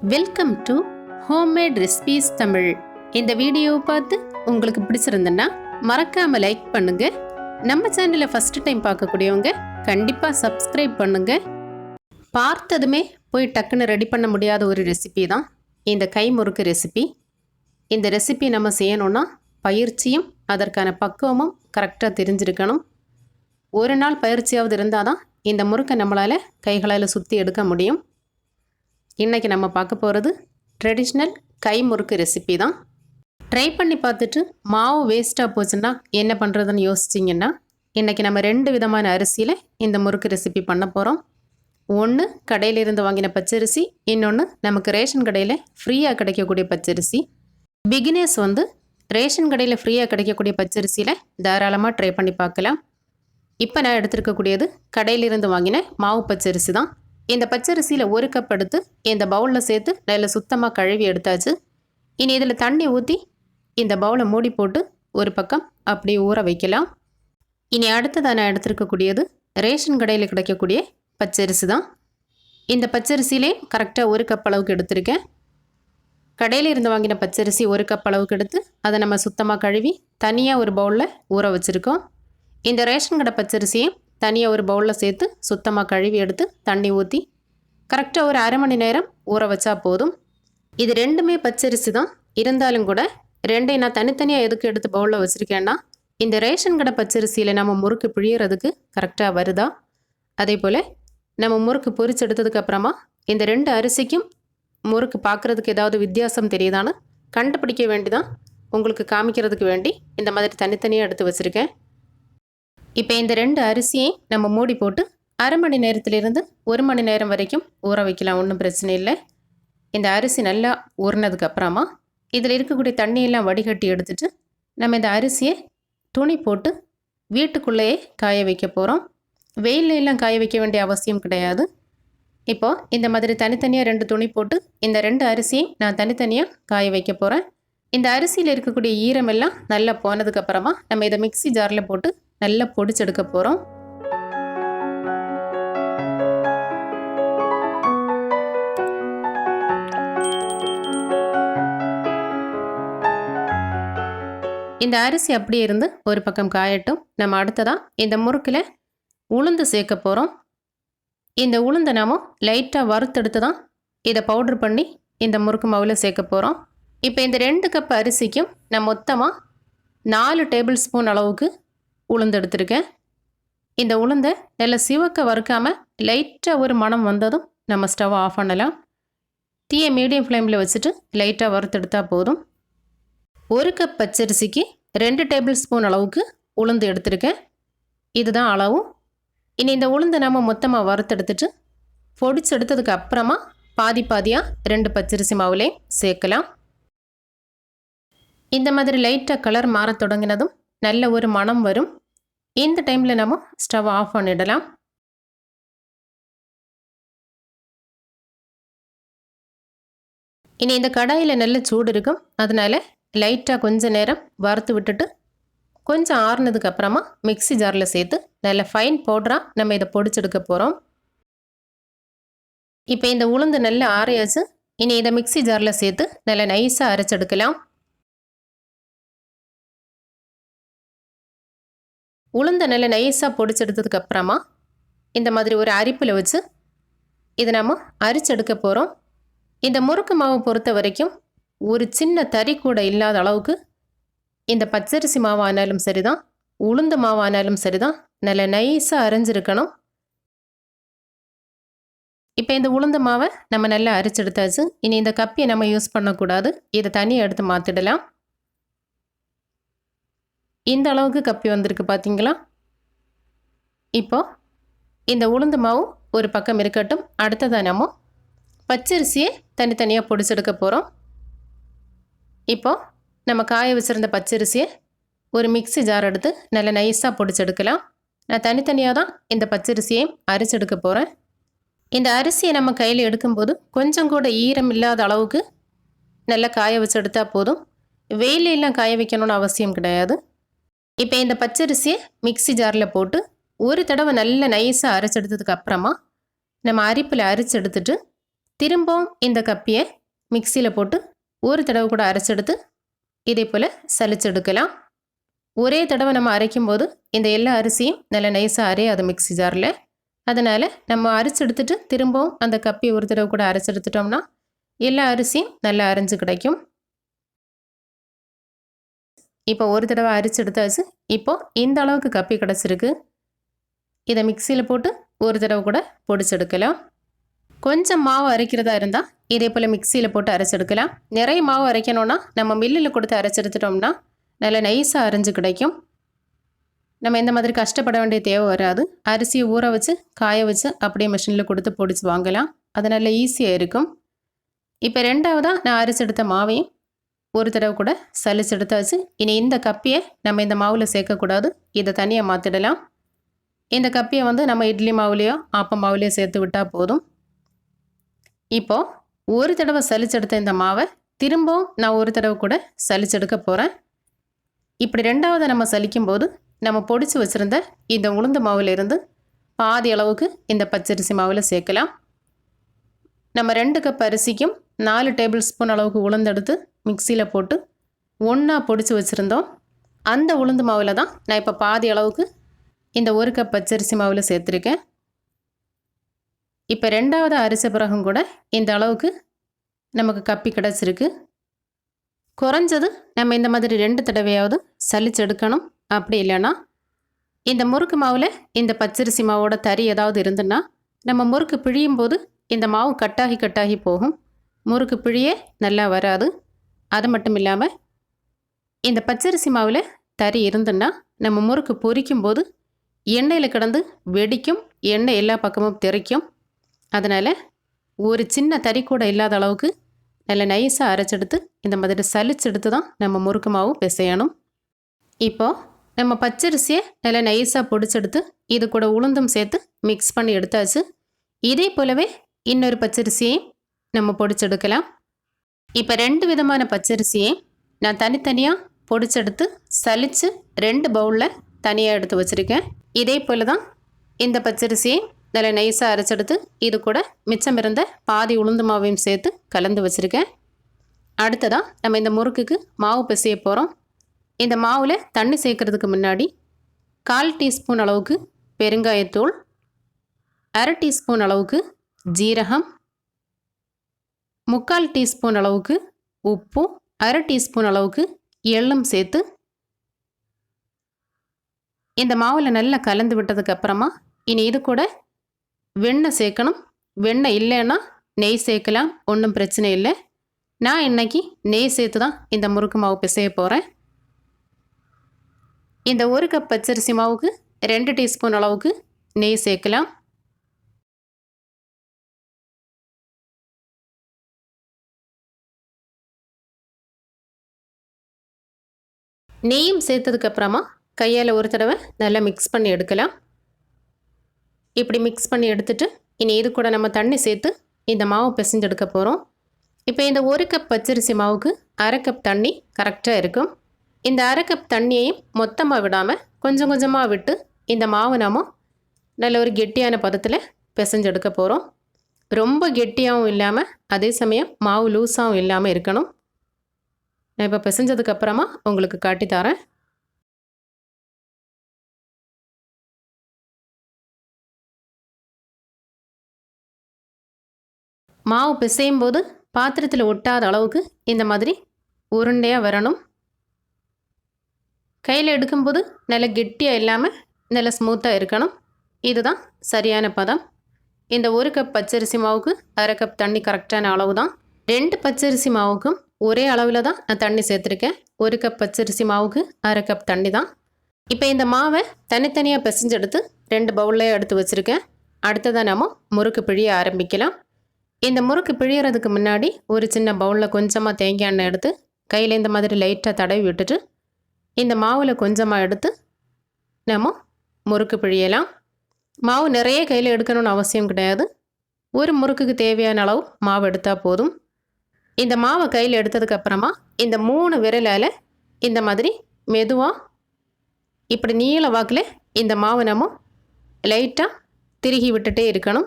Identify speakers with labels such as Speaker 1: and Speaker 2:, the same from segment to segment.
Speaker 1: Welcome to homemade recipes Tamil இந்த வீடியோவை பார்த்து உங்களுக்கு பிடிச்சிருந்துன்னா மறக்காம லைக் பண்ணுங்க. நம்ம சேனலை ஃபர்ஸ்ட் டைம் பார்க்கக்கூடியவங்க கண்டிப்பாக சப்ஸ்கிரைப் பண்ணுங்க. பார்த்ததுமே போய் டக்குன்னு ரெடி பண்ண முடியாத ஒரு ரெசிபி தான் இந்த கை முறுக்கு ரெசிபி இந்த ரெசிபி நம்ம செய்யணும்னா பயிற்சியும் அதற்கான பக்குவமும் கரெக்டாக தெரிஞ்சிருக்கணும். ஒரு நாள் பயிற்சியாவது இருந்தால் தான் இந்த முறுக்கை நம்மளால் கைகளால் சுற்றி எடுக்க முடியும். இன்றைக்கி நம்ம பார்க்க போகிறது ட்ரெடிஷ்னல் கை முறுக்கு ரெசிபி தான். ட்ரை பண்ணி பார்த்துட்டு மாவு வேஸ்ட்டாக போச்சுன்னா என்ன பண்ணுறதுன்னு யோசிச்சிங்கன்னா இன்றைக்கி நம்ம ரெண்டு விதமான அரிசியில் இந்த முறுக்கு ரெசிபி பண்ண போகிறோம் ஒன்று கடையிலிருந்து வாங்கின பச்சரிசி இன்னொன்று நமக்கு ரேஷன் கடையில் ஃப்ரீயாக கிடைக்கக்கூடிய பச்சரிசி. பிகினர்ஸ் வந்து ரேஷன் கடையில் ஃப்ரீயாக கிடைக்கக்கூடிய பச்சரிசியில் தாராளமாக ட்ரை பண்ணி பார்க்கலாம். இப்போ நான் எடுத்திருக்கக்கூடியது கடையிலிருந்து வாங்கின மாவு பச்சரிசி தான். இந்த பச்சரிசியில் ஒரு கப் எடுத்து இந்த பவுலில் சேர்த்து நல்லா சுத்தமாக கழுவி எடுத்தாச்சு. இனி இதில் தண்ணி ஊற்றி இந்த பவுலை மூடி போட்டு ஒரு பக்கம் அப்படியே ஊற வைக்கலாம். இனி அடுத்ததாக நான் எடுத்துருக்கக்கூடியது ரேஷன் கடையில் கிடைக்கக்கூடிய பச்சரிசி தான். இந்த பச்சரிசியிலே கரெக்டாக ஒரு கப் அளவுக்கு எடுத்திருக்கேன். கடையில் இருந்து வாங்கின பச்சரிசி ஒரு கப் அளவுக்கு எடுத்து அதை நம்ம சுத்தமாக கழுவி தனியாக ஒரு பவுலில் ஊற வச்சுருக்கோம். இந்த ரேஷன் கடை பச்சரிசியை தனியாக ஒரு பவுலில் சேர்த்து சுத்தமாக கழுவி எடுத்து தண்ணி ஊற்றி கரெக்டாக ஒரு அரை மணி நேரம் ஊற வச்சா போதும். இது ரெண்டுமே பச்சரிசி தான். இருந்தாலும் கூட ரெண்டையும் நான் தனித்தனியாக எதுக்கு எடுத்து பவுலில் வச்சுருக்கேன்னா இந்த ரேஷன் கடை பச்சரிசியில் நம்ம முறுக்கு பிழியறதுக்கு கரெக்டாக வருதா? அதே போல் நம்ம முறுக்கு பொரிச்சு எடுத்ததுக்கு அப்புறமா இந்த ரெண்டு அரிசிக்கும் முறுக்கு பார்க்குறதுக்கு ஏதாவது வித்தியாசம் தெரியுதான்னு கண்டுபிடிக்க வேண்டிதான். உங்களுக்கு காமிக்கிறதுக்கு வேண்டி இந்த மாதிரி தனித்தனியாக எடுத்து வச்சுருக்கேன். இப்போ இந்த ரெண்டு அரிசியை நம்ம மூடி போட்டு அரை மணி நேரத்திலிருந்து ஒரு மணி நேரம் வரைக்கும் ஊற வைக்கலாம் ஒன்றும் பிரச்சனை இல்லை. இந்த அரிசி நல்லா ஊறினதுக்கப்புறமா இதில் இருக்கக்கூடிய தண்ணியெல்லாம் வடிகட்டி எடுத்துட்டு நம்ம இந்த அரிசியை துணி போட்டு வீட்டுக்குள்ளேயே காய வைக்க போகிறோம் வெயில்ல எல்லாம் காய வைக்க வேண்டிய அவசியம் கிடையாது. இப்போது இந்த மாதிரி தனித்தனியாக ரெண்டு துணி போட்டு இந்த ரெண்டு அரிசியை நான் தனித்தனியாக காய வைக்க போகிறேன் இந்த அரிசியில் இருக்கக்கூடிய ஈரமெல்லாம் நல்லா போனதுக்கப்புறமா நம்ம இதை மிக்ஸி ஜாரில் போட்டு நல்லா பொடிச்செடுக்க போகிறோம் இந்த அரிசி அப்படியே இருந்து ஒரு பக்கம் காயட்டும். நம்ம அடுத்ததாக இந்த முறுக்கில் உளுந்து சேர்க்க போகிறோம் இந்த உளுந்தை நாம் லைட்டாக வறுத்தெடுத்து தான் இதை பவுடர் பண்ணி இந்த முறுக்கு மாவில் சேர்க்க போகிறோம் இப்போ இந்த ரெண்டு கப் அரிசிக்கும் நான் மொத்தமாக நாலு டேபிள் ஸ்பூன் அளவுக்கு உளுந்து எடுத்திருக்கேன். இந்த உளுந்தை நல்லா சிவக்க வறுக்காமல் லைட்டாக ஒரு மணம் வந்ததும் நம்ம ஸ்டவ் ஆஃப் பண்ணலாம். தீயை மீடியம் ஃப்ளேமில் வச்சுட்டு லைட்டாக வறுத்தெடுத்தால் போதும். ஒரு கப் பச்சரிசிக்கு ரெண்டு டேபிள் ஸ்பூன் அளவுக்கு உளுந்து எடுத்திருக்கேன். இதுதான் அளவும். இனி இந்த உளுந்தை நம்ம மொத்தமாக வறுத்தெடுத்துட்டு பொடிச்சு எடுத்ததுக்கு அப்புறமா பாதி பாதியாக ரெண்டு பச்சரிசி மாவுலேயும் சேர்க்கலாம். இந்த மாதிரி லைட்டாக கலர் மாற தொடங்கினதும் நல்ல ஒரு மணம் வரும். இந்த டைமில் நம்ம ஸ்டவ் ஆஃப் பண்ணிடலாம். இனி இந்த கடாயில் நல்ல சூடு இருக்கும். அதனால் லைட்டாக கொஞ்சம் நேரம் வறுத்து விட்டுட்டு கொஞ்சம் ஆறுனதுக்கு அப்புறமா மிக்ஸி ஜாரில் சேர்த்து நல்ல ஃபைன் பவுடராக நம்ம இதை பொடிச்செடுக்க போகிறோம் இப்போ இந்த உளுந்து நல்லா ஆறையாச்சு. இனி இதை மிக்ஸி ஜாரில் சேர்த்து நல்லா நைஸாக அரைச்செடுக்கலாம் உளுந்த நல்லா நைஸாக பொடிச்செடுத்ததுக்கு அப்புறமா இந்த மாதிரி ஒரு அரிப்பில் வச்சு இதை நம்ம அரிச்செடுக்க போகிறோம் இந்த முறுக்கு மாவை பொறுத்த வரைக்கும் ஒரு சின்ன தறி கூட இல்லாத அளவுக்கு இந்த பச்சரிசி மாவானாலும் சரிதான் உளுந்து மாவானாலும் சரிதான் நல்ல நைஸாக அரைஞ்சிருக்கணும். இப்போ இந்த உளுந்த மாவை நம்ம நல்லா அரைச்செடுத்தாச்சு இனி இந்த கப்பியை நம்ம யூஸ் பண்ணக்கூடாது. இதை தனியாக எடுத்து மாற்றிடலாம் இந்த அளவுக்கு கப்பி வந்திருக்கு பார்த்தீங்களா இப்போ இந்த உளுந்து மாவு ஒரு பக்கம் இருக்கட்டும். அடுத்ததாக நம்ம பச்சரிசியை தனித்தனியாக பொடிச்செடுக்க போகிறோம் இப்போது நம்ம காய வச்சுருந்த பச்சரிசியை ஒரு மிக்ஸி ஜார் எடுத்து நல்லா நைஸாக பொடிச்செடுக்கலாம். நான் தனித்தனியாக தான் இந்த பச்சரிசியை அரைச்செடுக்க போகிறேன் இந்த அரிசியை நம்ம கையில் எடுக்கும்போது கொஞ்சம் கூட ஈரம் இல்லாத அளவுக்கு நல்லா காய வச்சு எடுத்தால் போதும். வெயிலெல்லாம் காய வைக்கணும்னு அவசியம் கிடையாது. இப்போ இந்த பச்சரிசியை மிக்ஸி ஜாரில் போட்டு ஒரு தடவை நல்ல நைஸாக அரைச்செடுத்ததுக்கு அப்புறமா நம்ம அரிப்பில் அரைச்செடுத்துட்டு திரும்பவும் இந்த கப்பியை மிக்சியில் போட்டு ஒரு தடவை கூட அரைச்செடுத்து இதே போல் சலிச்செடுக்கலாம். ஒரே தடவை நம்ம அரைக்கும் போது இந்த எல்லா அரிசியும் நல்லா நைஸாக அரையாது மிக்ஸி ஜாரில் அதனால் நம்ம அரைச்செடுத்துட்டு திரும்பவும் அந்த கப்பியை ஒரு தடவை கூட அரைச்செடுத்துட்டோம்னா எல்லா அரிசியும் நல்லா அரைஞ்சு கிடைக்கும். இப்போ ஒரு தடவை அரிச்சு எடுத்தாச்சு இப்போ இந்த அளவுக்கு கப்பி கிடச்சிருக்கு. இதை மிக்சியில் போட்டு ஒரு தடவை கூட பொடிச்செடுக்கலாம் கொஞ்சம் மாவு அரைக்கிறதா இருந்தால் இதே போல் மிக்சியில் போட்டு அரைச்செடுக்கலாம் நிறைய மாவு அரைக்கணும்னா நம்ம மில்லில் கொடுத்து அரைச்செடுத்துட்டோம்னா நல்லா நைஸாக அரைஞ்சு கிடைக்கும். நம்ம இந்த மாதிரி கஷ்டப்பட வேண்டிய தேவை வராது. அரிசியை ஊற வச்சு காய வச்சு அப்படியே மிஷினில் கொடுத்து பொடிச்சு வாங்கலாம். அது நல்லா ஈஸியாக இருக்கும். இப்போ ரெண்டாவதாக நான் அரிச்செடுத்த மாவையும் ஒரு தடவை கூட சலிச்செடுத்தாச்சு இனி இந்த கப்பியை நம்ம இந்த மாவில் சேர்க்கக்கூடாது. இதை தனியாக மாற்றிடலாம் இந்த கப்பியை வந்து நம்ம இட்லி மாவுலேயோ ஆப்பம் மாவுலேயோ சேர்த்து விட்டால் போதும். இப்போது ஒரு தடவை சலிச்செடுத்த இந்த மாவை திரும்பவும் நான் ஒரு தடவை கூட சலிச்செடுக்க போகிறேன் இப்படி ரெண்டாவது நம்ம சலிக்கும் போது நம்ம பொடிச்சு வச்சுருந்த இந்த உளுந்து மாவிலிருந்து பாதி அளவுக்கு இந்த பச்சரிசி மாவில் சேர்க்கலாம். நம்ம ரெண்டு கப் அரிசிக்கும் நாலு டேபிள் ஸ்பூன் அளவுக்கு உளுந்தெடுத்து மிக்சியில் போட்டு ஒன்றா பொடிச்சு வச்சுருந்தோம். அந்த உளுந்து மாவில் தான் நான் இப்போ பாதி அளவுக்கு இந்த ஒரு கப் பச்சரிசி மாவில் சேர்த்துருக்கேன். இப்போ ரெண்டாவது அரிச பிறகும் கூட இந்த அளவுக்கு நமக்கு கப்பி கிடச்சிருக்கு. குறைஞ்சது நம்ம இந்த மாதிரி ரெண்டு தடவையாவது சலிச்செடுக்கணும் அப்படி இல்லைன்னா இந்த முறுக்கு மாவில் இந்த பச்சரிசி மாவோட தறி ஏதாவது இருந்துன்னா நம்ம முறுக்கு பிழியும் போது இந்த மாவு கட்டாகி கட்டாகி போகும். முறுக்கு பிழியே நல்லா வராது. அது மட்டும் இல்லாமல் இந்த பச்சரிசி மாவில் தறி இருந்துன்னா நம்ம முறுக்கு பொரிக்கும் போது எண்ணெயில் கிடந்து வெடிக்கும் எண்ணெய் எல்லா பக்கமும் தெறிக்கும். அதனால் ஒரு சின்ன தறி கூட இல்லாத அளவுக்கு நல்லா நைஸாக அரைச்செடுத்து இந்த மாதிரி சலிச்செடுத்து தான் நம்ம முறுக்கு மாவு பிசையணும். இப்போது நம்ம பச்சரிசியை நல்லா நைஸாக பொடிச்செடுத்து இது கூட உளுந்தும் சேர்த்து மிக்ஸ் பண்ணி எடுத்தாச்சு. இதே போலவே இன்னொரு பச்சரிசியையும் நம்ம பொடிச்செடுக்கலாம். இப்போ ரெண்டு விதமான பச்சரிசியை நான் தனித்தனியாக பொடிச்செடுத்து சலித்து ரெண்டு பவுலில் தனியாக எடுத்து வச்சுருக்கேன். இதே போல் தான் இந்த பச்சரிசியை நல்லா நைஸாக அரைச்செடுத்து இது கூட மிச்சம் இருந்த பாதி உளுந்து மாவையும் சேர்த்து கலந்து வச்சுருக்கேன். அடுத்ததாக நம்ம இந்த முறுக்குக்கு மாவு பிசைய போகிறோம் இந்த மாவில் தண்ணி சேர்க்கறதுக்கு முன்னாடி கால் டீஸ்பூன் அளவுக்கு பெருங்காயத்தூள் அரை டீஸ்பூன் அளவுக்கு ஜீரகம் முக்கால் டீஸ்பூன் அளவுக்கு உப்பும் அரை டீஸ்பூன் அளவுக்கு எள்ளும் சேர்த்து இந்த மாவில் நல்லா கலந்து விட்டதுக்கு அப்புறமா இனி இது கூட வெண்ணெய் சேர்க்கணும். வெண்ணெய் இல்லைன்னா நெய் சேர்க்கலாம் ஒன்றும் பிரச்சனை இல்லை. நான் இன்றைக்கி நெய் சேர்த்து தான் இந்த முறுக்கு மாவு பிசைய போகிறேன் இந்த ஒரு கப் பச்சரிசி மாவுக்கு ரெண்டு டீஸ்பூன் அளவுக்கு நெய் சேர்க்கலாம். நெய்யும் சேர்த்ததுக்கப்புறமா கையால் ஒரு தடவை நல்லா மிக்ஸ் பண்ணி எடுக்கலாம். இப்படி மிக்ஸ் பண்ணி எடுத்துட்டு இனி இது கூட நம்ம தண்ணி சேர்த்து இந்த மாவு பிசைஞ்சு எடுக்க போகிறோம் இப்போ இந்த ஒரு கப் பச்சரிசி மாவுக்கு அரை கப் தண்ணி கரெக்டாக இருக்கும். இந்த அரை கப் தண்ணியையும் மொத்தமாக விடாமல் கொஞ்சம் கொஞ்சமாக விட்டு இந்த மாவு நாம் நல்ல ஒரு கெட்டியான பதத்தில் பிசைஞ்சு எடுக்க போகிறோம் ரொம்ப கெட்டியாகவும் இல்லாமல் அதே சமயம் மாவு லூஸாகவும் இல்லாமல் இருக்கணும். நான் இப்போ பிசைஞ்சதுக்கப்புறமா உங்களுக்கு காட்டி தரேன். மாவு பிசையும் போது பாத்திரத்தில் ஒட்டாத அளவுக்கு இந்த மாதிரி உருண்டையாக வரணும். கையில் எடுக்கும்போது நல்ல கெட்டியாக இல்லாமல் நல்ல ஸ்மூத்தாக இருக்கணும். இதுதான் சரியான பதம். இந்த ஒரு கப் பச்சரிசி மாவுக்கு அரை கப் தண்ணி கரெக்டான அளவு தான் ரெண்டு பச்சரிசி மாவுக்கும் ஒரே அளவில் தான் நான் தண்ணி சேர்த்துருக்கேன். ஒரு கப் பச்சரிசி மாவுக்கு அரை கப் தண்ணி தான். இப்போ இந்த மாவை தனித்தனியாக பிசைஞ்செடுத்து ரெண்டு பவுல்லையே எடுத்து வச்சுருக்கேன். அடுத்ததாக நம்ம முறுக்கு பிழிய ஆரம்பிக்கலாம். இந்த முறுக்கு பிழியறதுக்கு முன்னாடி ஒரு சின்ன பவுலில் கொஞ்சமாக தேங்காய் எண்ணெய் எடுத்து கையில் இந்த மாதிரி லைட்டாக தடவி விட்டுட்டு இந்த மாவில் கொஞ்சமாக எடுத்து நம்ம முறுக்கு பிழியலாம். மாவு நிறைய கையில் எடுக்கணும்னு அவசியம் கிடையாது. ஒரு முறுக்குக்கு தேவையான அளவு மாவு எடுத்தால் போதும். இந்த மாவை கையில் எடுத்ததுக்கப்புறமா இந்த மூணு விரலால் இந்த மாதிரி மெதுவாக இப்படி நீள வாக்கில் இந்த மாவை நம்ம லைட்டாக திருகி விட்டுட்டே இருக்கணும்.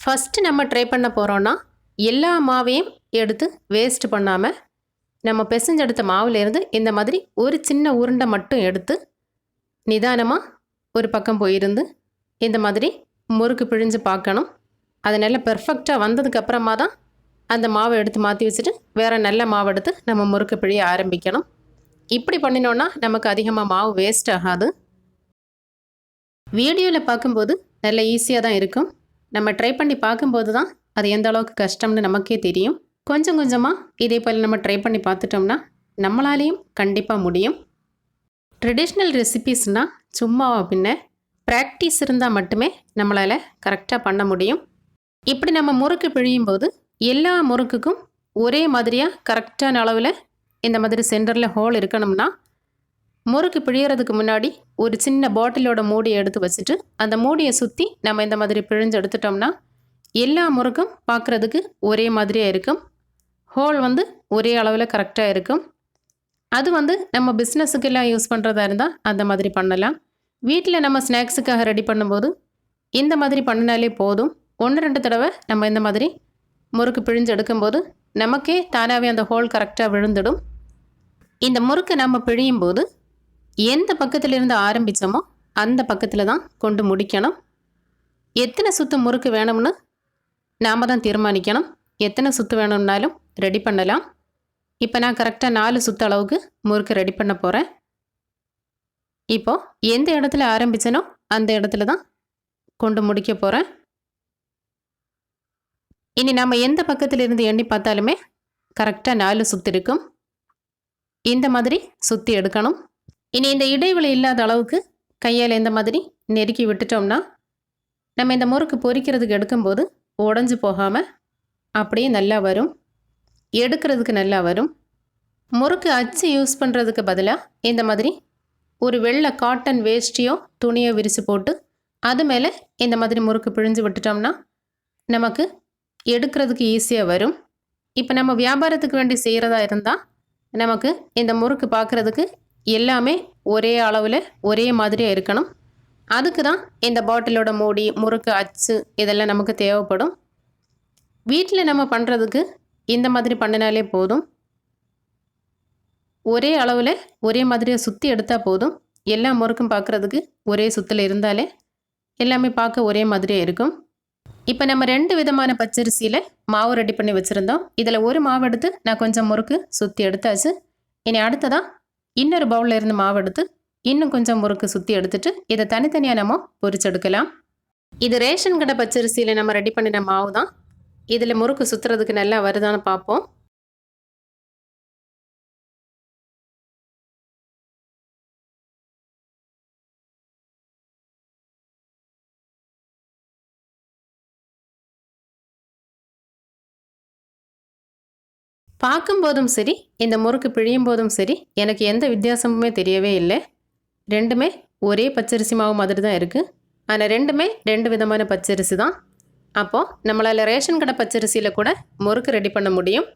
Speaker 1: ஃபஸ்ட்டு நம்ம ட்ரை பண்ண போகிறோன்னா எல்லா மாவையும் எடுத்து வேஸ்ட் பண்ணாமல் நம்ம பிசைஞ்செடுத்த மாவுலேருந்து இந்த மாதிரி ஒரு சின்ன உருண்டை மட்டும் எடுத்து நிதானமாக ஒரு பக்கம் போயிருந்து இந்த மாதிரி முறுக்கு பிழிஞ்சு பார்க்கணும். அது நல்லா பெர்ஃபெக்டாக வந்ததுக்கப்புறமா தான் அந்த மாவை எடுத்து மாற்றி வச்சுட்டு வேறு நல்ல மாவு எடுத்து நம்ம முறுக்கு பிழிய ஆரம்பிக்கணும். இப்படி பண்ணினோன்னா நமக்கு அதிகமாக மாவு வேஸ்ட் ஆகாது. வீடியோவில் பார்க்கும்போது நல்ல ஈஸியாக தான் இருக்கும். நம்ம ட்ரை பண்ணி பார்க்கும்போது தான் அது எந்த அளவுக்கு கஷ்டம்னு நமக்கே தெரியும். கொஞ்சம் கொஞ்சமாக இதே போல் நம்ம ட்ரை பண்ணி பார்த்துட்டோம்னா நம்மளாலேயும் கண்டிப்பாக முடியும். ட்ரெடிஷ்னல் ரெசிபீஸ்னால் சும்மாவா பின்ன ப்ராக்டிஸ் இருந்தால் மட்டுமே நம்மளால் கரெக்டாக பண்ண முடியும். இப்படி நம்ம முறுக்கு பிழியும் போது எல்லா முறுக்குக்கும் ஒரே மாதிரியாக கரெக்டான அளவில் இந்த மாதிரி சென்டரில் ஹோல் இருக்கணும்னா முறுக்கு பிழியறதுக்கு முன்னாடி ஒரு சின்ன பாட்டிலோட மூடியை எடுத்து வச்சுட்டு அந்த மூடியை சுற்றி நம்ம இந்த மாதிரி பிழிஞ்சு எடுத்துட்டோம்னா எல்லா முறுக்கும் பார்க்குறதுக்கு ஒரே மாதிரியாக இருக்கும். ஹோல் வந்து ஒரே அளவில் கரெக்டாக இருக்கும். அது வந்து நம்ம பிஸ்னஸுக்கெல்லாம் யூஸ் பண்ணுறதா இருந்தால் அந்த மாதிரி பண்ணலாம். வீட்டில் நம்ம ஸ்நாக்ஸுக்காக ரெடி பண்ணும்போது இந்த மாதிரி பண்ணினாலே போதும். ஒன்று ரெண்டு தடவை நம்ம இந்த மாதிரி முறுக்கு பிழிஞ்சு எடுக்கும்போது நமக்கே தானாகவே அந்த ஹோல் கரெக்டாக விழுந்துடும். இந்த முறுக்கை நம்ம பிழியும் போது எந்த பக்கத்திலிருந்து ஆரம்பித்தோமோ அந்த பக்கத்தில் தான் கொண்டு முடிக்கணும். எத்தனை சுத்து முறுக்கு வேணும்னு நாம் தான் தீர்மானிக்கணும். எத்தனை சுத்து வேணும்னாலும் ரெடி பண்ணலாம். இப்போ நான் கரெக்டாக நாலு சுத்த அளவுக்கு முறுக்கு ரெடி பண்ண போகிறேன் இப்போது எந்த இடத்துல ஆரம்பித்தனோ அந்த இடத்துல தான் கொண்டு முடிக்க போகிறேன் இனி நம்ம எந்த பக்கத்தில் இருந்து எண்ணி பார்த்தாலுமே கரெக்டாக நாலு சுத்து இருக்கும். இந்த மாதிரி சுற்றி எடுக்கணும். இனி இந்த இடைவெளி இல்லாத அளவுக்கு கையால் இந்த மாதிரி நெருக்கி விட்டுட்டோம்னா நம்ம இந்த முறுக்கு பொறிக்கிறதுக்கு எடுக்கும்போது உடஞ்சி போகாமல் அப்படியே நல்லா வரும். எடுக்கிறதுக்கு நல்லா வரும். முறுக்கு அச்சு யூஸ் பண்ணுறதுக்கு பதிலாக இந்த மாதிரி ஒரு வெள்ளை காட்டன் வேஷ்டியோ துணியோ விரித்து போட்டு அது மேலே இந்த மாதிரி முறுக்கு பிழிஞ்சு விட்டுட்டோம்னா நமக்கு எடுக்கிறதுக்கு ஈஸியாக வரும். இப்போ நம்ம வியாபாரத்துக்கு வேண்டி செய்கிறதா இருந்தால் நமக்கு இந்த முறுக்கு பார்க்குறதுக்கு எல்லாமே ஒரே அளவில் ஒரே மாதிரியாக இருக்கணும். அதுக்கு தான் இந்த பாட்டிலோட மூடி முறுக்கு அச்சு இதெல்லாம் நமக்கு தேவைப்படும். வீட்டில் நம்ம பண்ணுறதுக்கு இந்த மாதிரி பண்ணினாலே போதும். ஒரே அளவில் ஒரே மாதிரியாக சுற்றி எடுத்தால் போதும். எல்லா முறுக்கும் பார்க்குறதுக்கு ஒரே சுத்தில் இருந்தாலே எல்லாமே பார்க்க ஒரே மாதிரியாக இருக்கும். இப்போ நம்ம ரெண்டு விதமான பச்சரிசியில் மாவு ரெடி பண்ணி வச்சுருந்தோம். இதில் ஒரு மாவு எடுத்து நான் கொஞ்சம் முறுக்கு சுற்றி எடுத்தாச்சு. இனி அடுத்ததாக இன்னொரு பவுலில் இருந்து மாவு எடுத்து இன்னும் கொஞ்சம் முறுக்கு சுற்றி எடுத்துட்டு இதை தனித்தனியாக நம்ம பொரிச்செடுக்கலாம். இது ரேஷன் கடை பச்சரிசியில் நம்ம ரெடி பண்ணின மாவு தான் இதில் முறுக்கு சுற்றுறதுக்கு நல்லா வருதான்னு பார்ப்போம். பார்க்கும்போதும் சரி இந்த முறுக்கு பிழியும் போதும் சரி எனக்கு எந்த வித்தியாசமுமே தெரியவே இல்லை. ரெண்டுமே ஒரே பச்சரிசி மாவு மாதிரி தான் இருக்குது ஆனால் ரெண்டுமே ரெண்டு விதமான பச்சரிசி தான். அப்போது நம்மளால் ரேஷன் கடை பச்சரிசியில் கூட முறுக்கு ரெடி பண்ண முடியும்.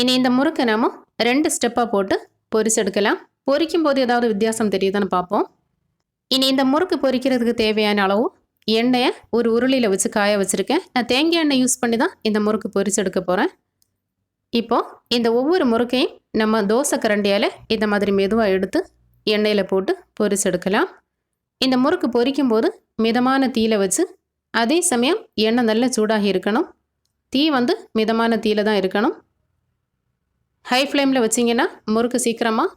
Speaker 1: இனி இந்த முறுக்கை நாம் ரெண்டு ஸ்டெப்பாக போட்டு பொரிச்செடுக்கலாம். பொரிக்கும் போது ஏதாவது வித்தியாசம் தெரியுதான்னு பார்ப்போம். இனி இந்த முறுக்கு பொரிக்கிறதுக்கு தேவையான அளவு எண்ணெயை ஒரு உருளியில் வச்சு காய வச்சுருக்கேன். நான் தேங்காய் எண்ணெய் யூஸ் பண்ணி தான் இந்த முறுக்கு பொரிச்செடுக்க போகிறேன் இப்போது இந்த ஒவ்வொரு முறுக்கையும் நம்ம தோசை கரண்டியால் இந்த மாதிரி மெதுவாக எடுத்து எண்ணெயில் போட்டு பொரிச்செடுக்கலாம் இந்த முறுக்கு பொரிக்கும் போது மிதமான தீயில் வச்சு அதே சமயம் எண்ணெய் நல்லா சூடாகி இருக்கணும். தீ வந்து மிதமான தீயில் தான் இருக்கணும். ஹை ஃப்ளேமில் வச்சிங்கன்னா முறுக்கு சீக்கிரமாக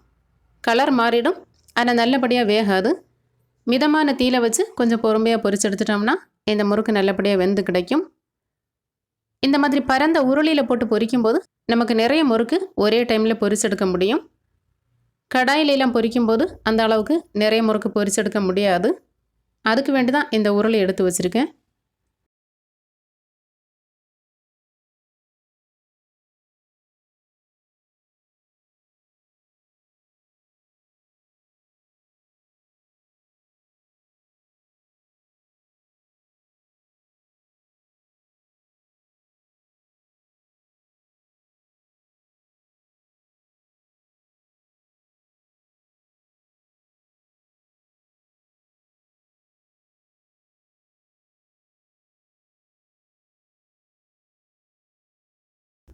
Speaker 1: கலர் மாறிடும். ஆனால் நல்லபடியாக வேகாது. மிதமான தீயில் வச்சு கொஞ்சம் பொறுமையாக பொரிச்சு எடுத்துட்டோம்னா இந்த முறுக்கு நல்லபடியாக வெந்து கிடைக்கும். இந்த மாதிரி பரந்த உருளியில் போட்டு பொரிக்கும்போது நமக்கு நிறைய முறுக்கு ஒரே டைமில் பொறிச்செடுக்க முடியும். கடாயிலெல்லாம் பொரிக்கும்போது அந்த அளவுக்கு நிறைய முறுக்கு பொறிச்செடுக்க முடியாது. அதுக்கு வேண்டி தான் இந்த உருளை எடுத்து வச்சுருக்கேன்.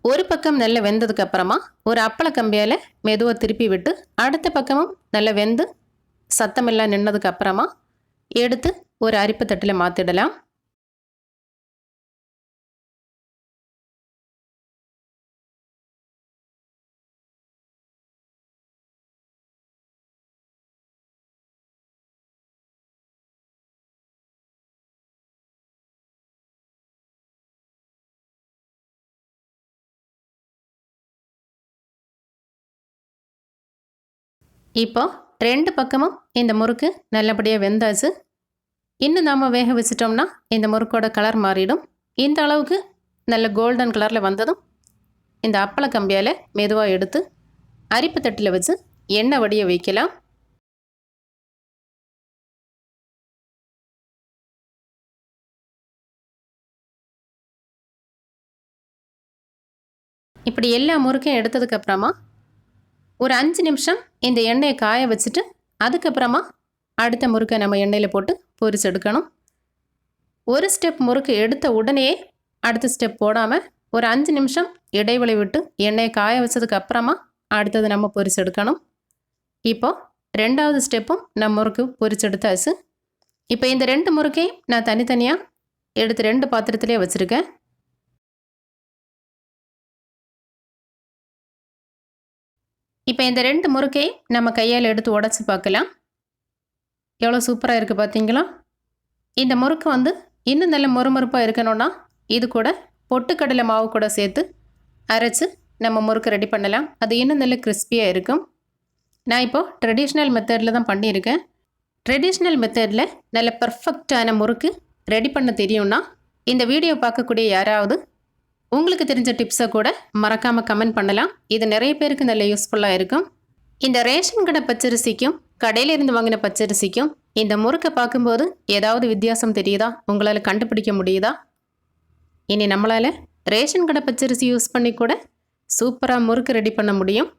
Speaker 1: ஒரு பக்கம் நல்லா வெந்ததுக்கு அப்புறமா ஒரு அப்பள கம்பியால் மெதுவாக திருப்பி விட்டு அடுத்த பக்கமும் நல்லா வெந்து சத்தமெல்லாம் நின்னதுக்கு அப்புறமா எடுத்து ஒரு அரிப்பு தட்டில் மாற்றிடலாம் இப்போ ரெண்டு பக்கமும் இந்த முறுக்கு நல்லபடியாக வெந்தாச்சு. இன்னும் நாம் வேக வச்சிட்டோம்னா இந்த முறுக்கோட கலர் மாறிடும். இந்த அளவுக்கு நல்ல கோல்டன் கலரில் வந்ததும் இந்த அப்பள கம்பியால் மெதுவாக எடுத்து அரிப்பு தட்டில் வச்சு எண்ணெய் வடிய வைக்கலாம். இப்படி எல்லா முறுக்கையும் எடுத்ததுக்கப்புறமா ஒரு அஞ்சு நிமிஷம் இந்த எண்ணெயை காய வச்சுட்டு அதுக்கப்புறமா அடுத்த முறுக்கை நம்ம எண்ணெயில் போட்டு பொரிச்சு எடுக்கணும். ஒரு ஸ்டெப் முறுக்கு எடுத்த உடனே அடுத்த ஸ்டெப் போடாமல் ஒரு அஞ்சு நிமிஷம் இடைவெளி விட்டு எண்ணெயை காய வச்சதுக்கு அப்புறமா அடுத்தது நம்ம பொரிச்சு எடுக்கணும். இப்போ ரெண்டாவது ஸ்டெப்பும் நம்ம முறுக்கு பொரிச்சு எடுத்தாச்சு. இப்போ இந்த ரெண்டு முறுக்கையும் நான் தனித்தனியாக எடுத்து ரெண்டு பாத்திரத்திலே வச்சுருக்கேன். இப்போ இந்த ரெண்டு முறுக்கையும் நம்ம கையால் எடுத்து உடச்சி பார்க்கலாம். எவ்வளோ சூப்பராக இருக்குது பார்த்தீங்களா இந்த முறுக்கு வந்து இன்னும் நல்ல மொறுமொறுப்பாக இருக்கணும்னா இது கூட பொட்டுக்கடலை மாவு கூட சேர்த்து அரைச்சி நம்ம முறுக்கு ரெடி பண்ணலாம். அது இன்னும் நல்ல கிறிஸ்பியாக இருக்கும். நான் இப்போது ட்ரெடிஷ்னல் மெத்தடில் தான் பண்ணியிருக்கேன். ட்ரெடிஷ்னல் மெத்தடில் நல்ல பர்ஃபெக்டான முறுக்கு ரெடி பண்ண தெரியும்னா இந்த வீடியோ பார்க்கக்கூடிய யாராவது உங்களுக்கு தெரிஞ்ச டிப்ஸை கூட மறக்காமல் கமெண்ட் பண்ணலாம். இது நிறைய பேருக்கு நல்ல யூஸ்ஃபுல்லாக இருக்கும். இந்த ரேஷன் கடை பச்சரிசிக்கும் கடையிலிருந்து வாங்கின பச்சரிசிக்கும் இந்த முறுக்கை பார்க்கும்போது ஏதாவது வித்தியாசம் தெரியுதா? உங்களால் கண்டுபிடிக்க முடியுதா? இனி நம்மளால் ரேஷன் கடை பச்சரிசி யூஸ் பண்ணி கூட சூப்பராக முறுக்கு ரெடி பண்ண முடியும்.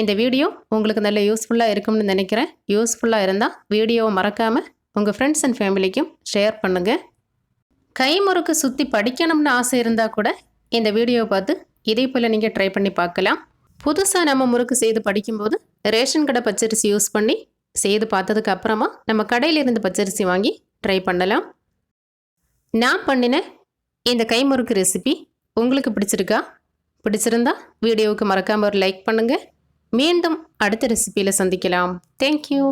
Speaker 1: இந்த வீடியோ உங்களுக்கு நல்ல யூஸ்ஃபுல்லாக இருக்கும்னு நினைக்கிறேன். யூஸ்ஃபுல்லாக இருந்தால் வீடியோவை மறக்காமல் உங்கள் ஃப்ரெண்ட்ஸ் அண்ட் ஃபேமிலிக்கும் ஷேர் பண்ணுங்கள் கைமுறுக்கு சுற்றி படிக்கணும்னு ஆசை இருந்தால் கூட இந்த வீடியோவை பார்த்து இதே போல் நீங்கள் ட்ரை பண்ணி பார்க்கலாம். புதுசாக நம்ம முறுக்கு செய்து படிக்கும்போது ரேஷன் கடை பச்சரிசி யூஸ் பண்ணி செய்து பார்த்ததுக்கு அப்புறமா நம்ம கடையில் இருந்து பச்சரிசி வாங்கி ட்ரை பண்ணலாம். நான் பண்ணின இந்த கைமுறுக்கு ரெசிபி உங்களுக்கு பிடிச்சிருக்கா? பிடிச்சிருந்தா வீடியோவுக்கு மறக்காமல் ஒரு லைக் பண்ணுங்கள் மீண்டும் அடுத்த ரெசிபியில் சந்திக்கலாம். தேங்க்யூ